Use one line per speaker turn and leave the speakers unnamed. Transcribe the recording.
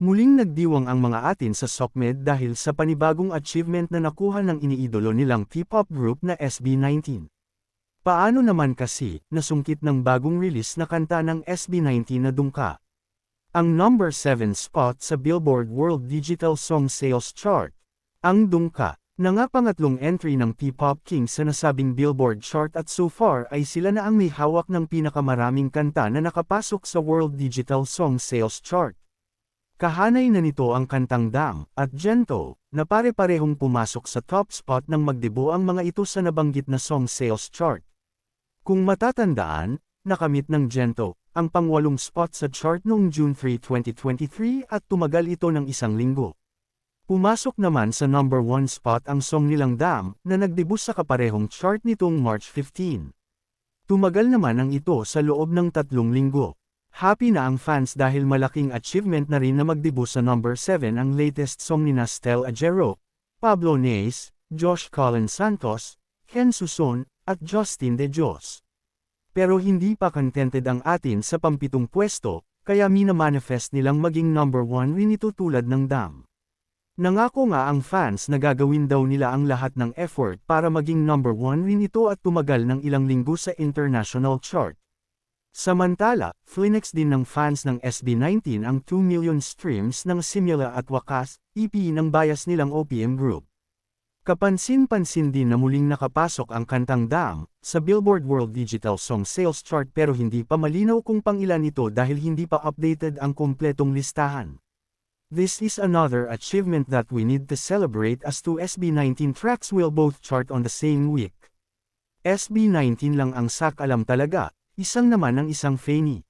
Muling nagdiwang ang mga atin sa SOCMED dahil sa panibagong achievement na nakuha ng iniidolo nilang P-pop group na SB19. Paano naman kasi, nasungkit ng bagong release na kanta ng SB19 na Dungka? Ang number 7 spot sa Billboard World Digital Song Sales Chart. Ang Dungka, na nga pangatlong entry ng P-pop king sa nasabing Billboard chart at so far ay sila na ang may hawak ng pinakamaraming kanta na nakapasok sa World Digital Song Sales Chart. Kahanay na nito ang kantang Dam at Gento, na pare-parehong pumasok sa top spot nang magdebo ang mga ito sa nabanggit na song sales chart. Kung matatandaan, nakamit ng Gento, ang pangwalong spot sa chart noong June 3, 2023 at tumagal ito ng isang linggo. Pumasok naman sa number 1 spot ang song nilang Dam, na nagdebut sa kaparehong chart nitong March 15. Tumagal naman ang ito sa loob ng tatlong linggo. Happy na ang fans dahil malaking achievement na rin na magdebut sa number 7 ang latest song ni Nastel Ajero, Pablo Nace, Josh Colin Santos, Ken Suson, at Justin De Jos. Pero hindi pa contented ang atin sa pampitong pwesto, kaya mina-manifest nilang maging number 1 rin ito tulad ng Dam. Nangako nga ang fans na gagawin daw nila ang lahat ng effort para maging number 1 rin ito at tumagal ng ilang linggo sa international chart. Samantala, flinex din ng fans ng SB19 ang 2 million streams ng Simula at Wakas, EP ng bias nilang OPM Group. Kapansin-pansin din na muling nakapasok ang kantang Dam sa Billboard World Digital Song Sales Chart pero hindi pa malinaw kung pangilan ito dahil hindi pa updated ang kumpletong listahan. This is another achievement that we need to celebrate as two SB19 tracks will both chart on the same week. SB19 lang ang sak alam talaga, Isang naman ang isang Fanny.